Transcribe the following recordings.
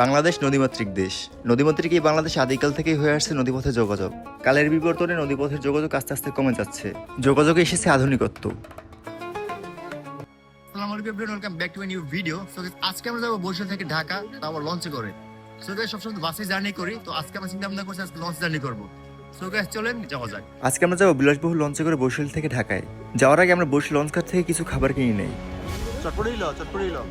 বাংলাদেশ নদীমাতৃক দেশ। নদীমাতৃক এই বাংলাদেশ আদিকাল থেকেই হয়ে আসছে নদীপথে যোগাযোগ। কালের বিবর্তনে নদীপথের যোগাযোগ আস্তে আস্তে কমে যাচ্ছে। যোগাযোগে এসেছে আধুনিকত্ব। আসসালামু আলাইকুম welcome back to new video so আজকে আমরা যাব বরিশাল থেকে ঢাকা তারপর লঞ্চে করে। সো গাইস সবসময় বাসে জার্নি করি তো আজকে আমরা চিন্তা ভাবনা করছি আজকে লঞ্চ জার্নি করব। সো গাইস চলেন যাওয়া যাক। আজকে আমরা যাব বিলাসবহুল লঞ্চে করে বরিশাল থেকে ঢাকায়। যাওয়ার আগে আমরা বরিশাল লঞ্চ ঘাট থেকে কিছু খাবার কিনে নেই। চটপটেই লো চটপটেই লো।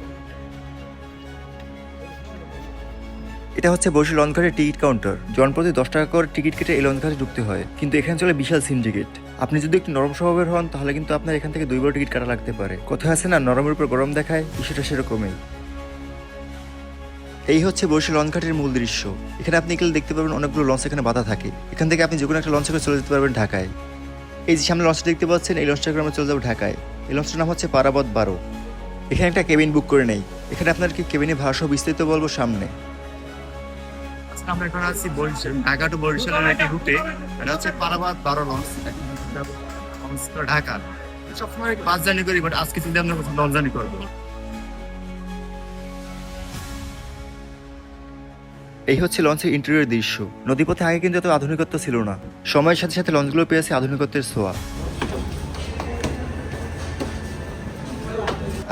এটা হচ্ছে বরিশাল লঞ্চ ঘাটের টিকিট কাউন্টার। জনপ্রতি দশ টাকা করে টিকিট কেটে এই লঞ্চ ঘাটে ঢুকতে হয়। কিন্তু এখানে চলে বিশাল সিন্ডিকেট আপনি যদি একটু নরম স্বভাবের হন, তাহলে কিন্তু আপনার এখান থেকে দুইবার টিকিট কাটা লাগতে পারে। কোথায় আছে না, নরমের উপর গরম দেখায় বিষয়টা সেরকমই। এই হচ্ছে বরিশাল লঞ্চ ঘাটের মূল দৃশ্য। এখানে আপনি গেলে দেখতে পাবেন অনেকগুলো লঞ্চ এখানে বাধা থাকে। এখান থেকে আপনি যে কোনো একটা লঞ্চে করে চলে যেতে পারবেন ঢাকায়। এই যে সামনে লঞ্চটা দেখতে পাচ্ছেন, এই লঞ্চটা করে আমরা চলে যাব ঢাকায়। এই লঞ্চটার নাম হচ্ছে পারাবত বারো। এখানে একটা কেবিন বুক করে নেই। এখানে আপনার কি কেবিনে সহ বিস্তারিত বলব সামনে। আজকে আমরা আছি বরিশাল, ঢাকা টু একটি রুটে এটা হচ্ছে পারাবাদ বারো লঞ্চ ঢাকা সবসময় বাস জার্নি করি বাট আজকে চিন্তা করছি লঞ্চ জার্নি করব। এই হচ্ছে লঞ্চের ইন্টেরিয়র দৃশ্য। নদীপথে আগে কিন্তু এত আধুনিকত্ব ছিল না। সময়ের সাথে সাথে লঞ্চগুলো পেয়েছে আধুনিকত্বের ছোঁয়া।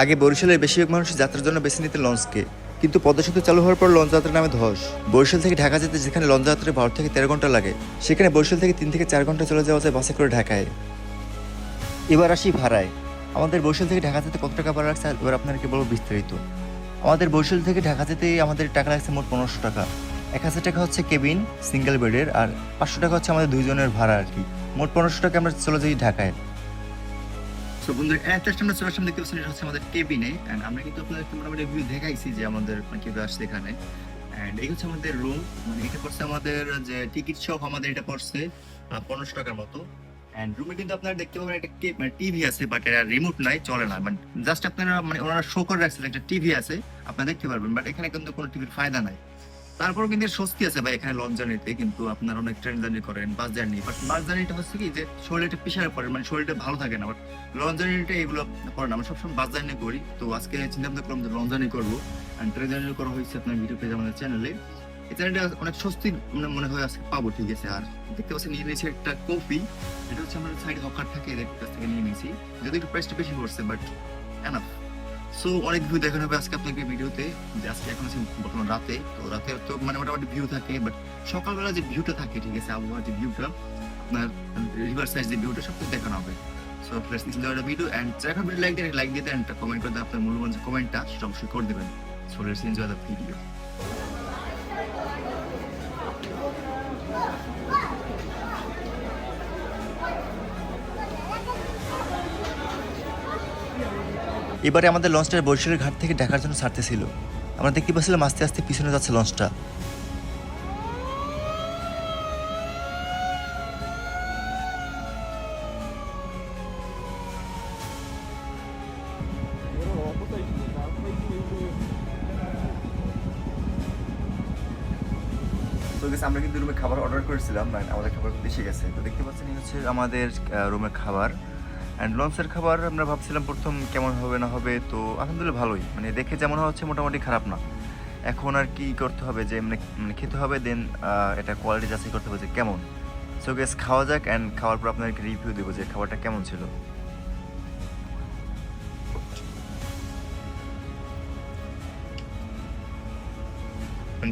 আগে বরিশালের বেশিরভাগ মানুষ যাত্রার জন্য বেছে নিতে লঞ্চকে। কিন্তু পদ্মা সেতু চালু হওয়ার পর লঞ্চ যাত্রা নামে ধস। বরিশাল থেকে ঢাকা যেতে যেখানে লঞ্চ যাত্রায় বারো থেকে তেরো ঘণ্টা লাগে, সেখানে বরিশাল থেকে তিন থেকে চার ঘণ্টা চলে যাওয়া যায় বাসে করে ঢাকায়। এবার আসি ভাড়ায়। আমাদের বরিশাল থেকে ঢাকা যেতে কত টাকা ভাড়া লাগছে? এবার আপনাকে বলব বিস্তারিত। আমাদের বরিশাল থেকে ঢাকা যেতে আমাদের টাকা লাগছে মোট পনেরোশো টাকা। এক হাজার টাকা হচ্ছে কেবিন, সিঙ্গেল বেডের, আর পাঁচশো টাকা হচ্ছে আমাদের দুইজনের ভাড়া আর কি। মোট পনেরোশো টাকা আমরা চলে যাই ঢাকায়। সো বন্ধুরা একটা আমরা চলে আসলাম, দেখতে পাচ্ছেন, এটা হচ্ছে আমাদের কেবিনে এন্ড আমরা কিন্তু আপনাদেরকে মোটামুটি ভিউ দেখাইছি যে আমাদের মানে আসছে এখানে। এন্ড এই হচ্ছে আমাদের রুম মানে এটা পড়ছে আমাদের যে টিকিট সহ আমাদের এটা পড়ছে পনেরোশো টাকার মতো। এন্ড রুমে কিন্তু আপনারা দেখতে পাবেন একটা মানে টিভি আছে বাট এর রিমোট নাই, চলে না। মানে জাস্ট আপনারা মানে ওনারা শো করে রাখছেন একটা টিভি আছে, আপনারা দেখতে পারবেন। বাট এখানে কিন্তু কোনো টিভির ফায়দা নাই। তারপর কিন্তু স্বস্তি আছে ভাই এখানে লঞ্চ জার্নিতে কিন্তু আপনার অনেক ট্রেন জার্নি করেন বাস জার্নি বাট বাস জার্নিটা হচ্ছে কি যে শরীরটা পিছনে পড়ে মানে শরীরটা ভালো থাকে না বাট লঞ্চ জার্নিটা এগুলো করে না। আমরা সবসময় বাস জার্নি করি। তো আজকে চিন্তা ভাবনা করলাম যে লঞ্চ জার্নি করব। অ্যান্ড ট্রেন জার্নি করা হয়েছে আপনার ভিডিও পেজ আমাদের চ্যানেলে এই চ্যানেলটা অনেক স্বস্তি মানে মনে হয় আজকে পাবো, ঠিক আছে? আর দেখতে পাচ্ছি নিয়ে নিয়েছি একটা কফি এটা হচ্ছে আমাদের সাইড হকার থাকে, এদের কাছ থেকে নিয়ে নিয়েছি। যদি একটু প্রাইসটা বেশি পড়ছে বাট এনাফ সো অনেক ভিউ দেখানো হবে আজকে আপনাকে ভিডিওতে যে আজকে এখন আছে বর্তমান রাতে। তো রাতে তো মানে মোটামুটি ভিউ থাকে বাট সকালবেলা যে ভিউটা থাকে, ঠিক আছে, আবহাওয়ার যে ভিউটা আপনার রিভার সাইড যে ভিউটা সব কিছু দেখানো হবে। So please enjoy the video and এখন ভিডিও লাইক দিয়ে লাইক দিতে এন্ড কমেন্ট করে আপনার মূল্যবান যে কমেন্টটা সেটা অবশ্যই করে দেবেন। So let's enjoy the video এবারে আমাদের লঞ্চটা বরিশালের ঘাট থেকে ঢাকার জন্য ছাড়তেছিল আমরা দেখতে পাচ্ছিলাম আস্তে আস্তে পিছনে যাচ্ছে লঞ্চটা। আমরা কিন্তু রুমে খাবার অর্ডার করেছিলাম আমাদের খাবার এসে গেছে। তো দেখতে পাচ্ছেন হচ্ছে আমাদের রুমের খাবার। অ্যান্ড লঞ্চের খাবার আমরা ভাবছিলাম প্রথম কেমন হবে, না হবে, তো আলহামদুলিল্লাহ ভালোই। মানে দেখে যেমন হচ্ছে মোটামুটি খারাপ না। এখন আর কি করতে হবে যে মানে মানে খেতে হবে দেন এটা কোয়ালিটি যাচাই করতে হবে যে কেমন। সো গেস খাওয়া যাক অ্যান্ড খাওয়ার পর আপনাদেরকে রিভিউ দেবো যে খাবারটা কেমন ছিল।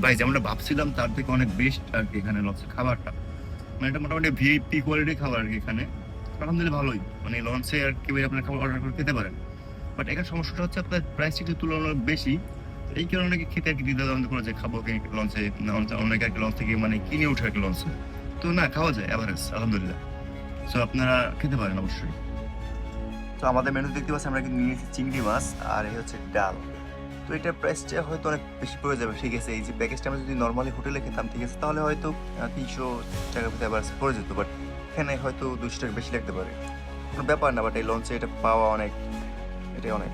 ভাই, যেমনটা ভাবছিলাম, তার থেকে অনেক বেস্ট আর কি এখানে লঞ্চের খাবারটা। মানে এটা মোটামুটি ভিপি কোয়ালিটির খাবার আর কি এখানে। আলহামদুলিল্লাহ ভালোই। মানে লঞ্চে আর কি আপনার খাবার অর্ডার করে খেতে পারেন। বাট এখানে সমস্যাটা হচ্ছে আপনার প্রাইসটা একটু তুলনামূলক বেশি। এই কারণে অনেকে খেতে আর কি দ্বিধা দ্বন্দ্ব করে যে খাব লঞ্চে? অনেকে আর কি লঞ্চ থেকে মানে কিনে উঠে আর কি লঞ্চে। তো না, খাওয়া যায় অ্যাভারেজ আলহামদুলিল্লাহ। সো আপনারা খেতে পারেন অবশ্যই। তো আমাদের মেনু দেখতে পাচ্ছি আমরা কিন্তু নিয়েছি চিংড়ি মাছ আর এই হচ্ছে ডাল। তো এটার প্রাইসটা হয়তো অনেক বেশি পড়ে যাবে, ঠিক আছে? এই যে প্যাকেজটা আমরা যদি নর্মালি হোটেলে খেতাম, ঠিক আছে? তাহলে হয়তো তিনশো টাকার ভিতরে আবার পড়ে যেত বাট এখানে হয়তো দুশো টাকা বেশি লাগতে পারে। কোনো ব্যাপার না বাট এই লঞ্চে এটা পাওয়া অনেক, এটাই অনেক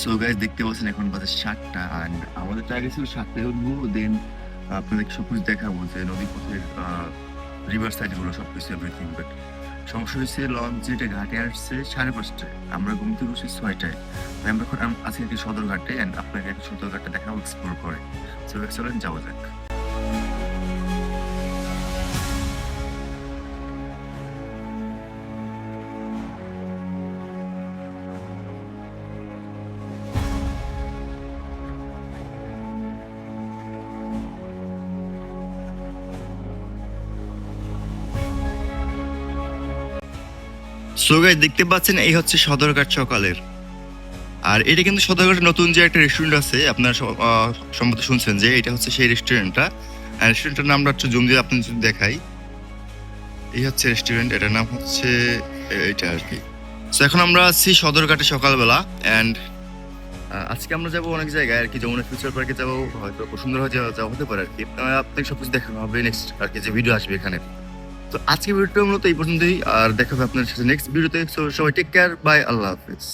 সো গাইজ দেখতে পাচ্ছেন এখন বাজে সাতটা আর আমাদের টার্গেট ছিল সাতটায় উঠবো দেন আপনাদের সব কিছু দেখাবো যে নদী পথের রিভার সাইডগুলো সব কিছু এভরিথিং বাট সমস্যা হয়েছে লঞ্চ যেটা ঘাটে আসছে সাড়ে পাঁচটায়, আমরা ঘুম থেকে বসে ছয়টায়। তাই আমরা এখন আছি একটি সদর ঘাটে অ্যান্ড আপনাকে একটা সদর ঘাটে দেখাবো এক্সপ্লোর করে। চলে চলেন, যাওয়া যাক। সো গাইস দেখতে পাচ্ছেন, এই হচ্ছে সদরঘাট সকালের। আর এটা কিন্তু সদরঘাটে নতুন যে একটা রেস্টুরেন্ট আছে, আপনারা সব- সম্ভবত শুনছেন যে এটা হচ্ছে সেই রেস্টুরেন্টটা রেস্টুরেন্টের নামটা হচ্ছে জুম দিয়ে আপনাদের যদি দেখাই। এই হচ্ছে রেস্টুরেন্ট এটার নাম হচ্ছে এটা আর কি। সো এখন আমরা আছি সদরঘাটে সকালবেলা অ্যান্ড আজকে আমরা যাব অনেক জায়গায়, আর কি যমুনা ফিউচার পার্কে যাব, হয়তো সুন্দর হয়ে যাওয়া হতে পারে আর কি। আপনাকে সবকিছু দেখানো হবে নেক্সট আর কি, যে ভিডিও আসবে এখানে। তো আজকে ভিডিওটা মূলত এই পর্যন্তই, আর দেখা হবে আপনার সাথে নেক্সট ভিডিওতে। সবাই টেক কেয়ার বাই আল্লাহ হাফিজ।